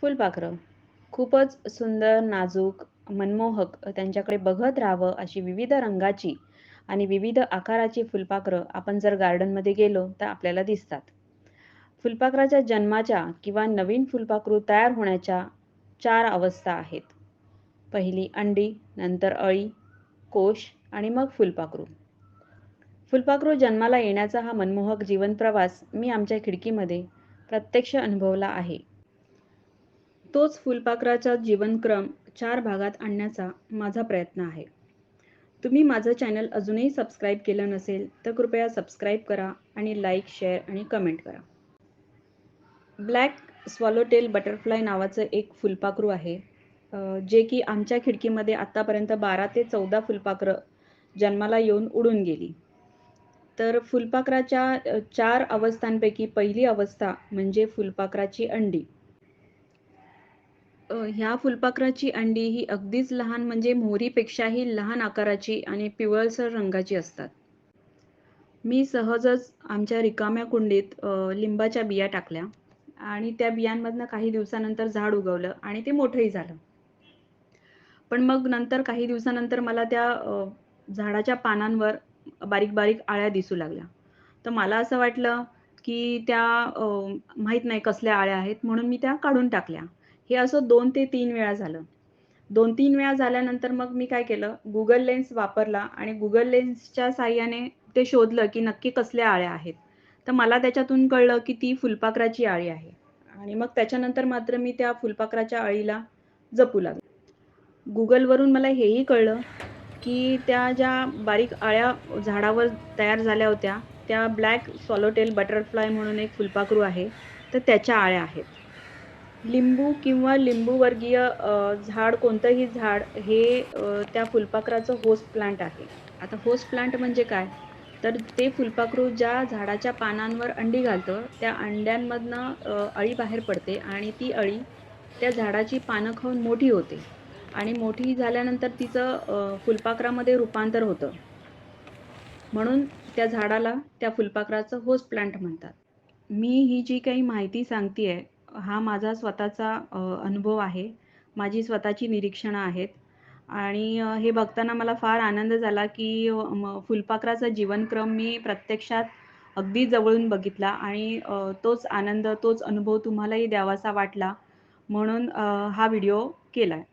फुलपाखरं खूपच सुंदर, नाजूक, मनमोहक त्यांच्याकडे बघत राहावं अशी विविध रंगाची आणि विविध आकाराची फुलपाखरं आपण जर गार्डनमध्ये गेलो तर आपल्याला दिसतात. फुलपाखराच्या जन्माच्या किंवा नवीन फुलपाखरू तयार होण्याच्या चार अवस्था आहेत. पहिली अंडी, नंतर अळी, कोश आणि मग फुलपाखरू. फुलपाखरू जन्माला येण्याचा हा मनमोहक जीवनप्रवास मी आमच्या खिडकीमध्ये प्रत्यक्ष अनुभवला आहे. तोच फुलपाखराचा जीवनक्रम चार भागात आणण्याचा माझा प्रयत्न आहे. तुम्ही माझं चॅनल अजूनही सबस्क्राईब केलं नसेल तर कृपया सबस्क्राईब करा आणि लाईक, शेअर आणि कमेंट करा. ब्लॅक स्वॉलोटेल बटरफ्लाय नावाचं एक फुलपाखरू आहे जे की आमच्या खिडकीमध्ये आत्तापर्यंत बारा ते चौदा फुलपाखरं जन्माला येऊन उडून गेली. तर फुलपाखराच्या चार अवस्थांपैकी पहिली अवस्था म्हणजे फुलपाखराची अंडी. ह्या फुलपाखराची अंडी ही अगदीच लहान म्हणजे मोहरीपेक्षाही लहान आकाराची आणि पिवळसर रंगाची असतात. मी सहजच आमच्या रिकाम्या कुंडीत लिंबाच्या बिया टाकल्या आणि त्या बियांमधनं काही दिवसानंतर झाड उगवलं आणि ते मोठंही झालं. पण मग नंतर काही दिवसानंतर मला त्या झाडाच्या पानांवर बारीक बारीक आळ्या दिसू लागल्या. तर मला असं वाटलं की त्या माहीत नाही कसल्या आळ्या आहेत म्हणून मी त्या काढून टाकल्या. हे असं दोन ते तीन वेळा झालं. दोन तीन वेळा झाल्यानंतर मग मी काय केलं गुगल लेन्स वापरला आणि गुगल लेन्सच्या साह्याने ते शोधलं की नक्की कसल्या आळ्या आहेत. तर मला त्याच्यातून कळलं की ती फुलपाखराची आळी आहे आणि मग त्याच्यानंतर मात्र मी त्या फुलपाखराच्या अळीला जपू लागलो गुगलवरून मला हेही कळलं की त्या ज्या बारीक अळ्या झाडावर तयार झाल्या होत्या त्या ब्लॅक सॉलोटेल बटरफ्लाय म्हणून एक फुलपाखरू आहे तर त्याच्या आळ्या आहेत. लिंबू किंवा लिंबूवर्गीय झाड कोणतंही झाड हे त्या फुलपाखराचं होस्ट प्लांट आहे. आता होस्ट प्लांट म्हणजे काय तर ते फुलपाखरू ज्या झाडाच्या पानांवर अंडी घालतं त्या अंड्यांमधनं अळी बाहेर पडते आणि ती अळी त्या झाडाची पानं खाऊन मोठी होते आणि मोठी झाल्यानंतर तिचं फुलपाखरामध्ये रूपांतर होतं. म्हणून त्या झाडाला त्या फुलपाखराचं होस्ट प्लांट म्हणतात. मी ही जी काही माहिती सांगते आहे हा माझा स्वतःचा अनुभव आहे. माझी स्वतःची निरीक्षणं आहेत आणि हे बघताना मला फार आनंद झाला की फुलपाखराचा जीवनक्रम मी प्रत्यक्षात अगदी जवळून बघितला आणि तोच आनंद, तोच अनुभव तुम्हालाही द्यावासा वाटला म्हणून हा व्हिडिओ केला आहे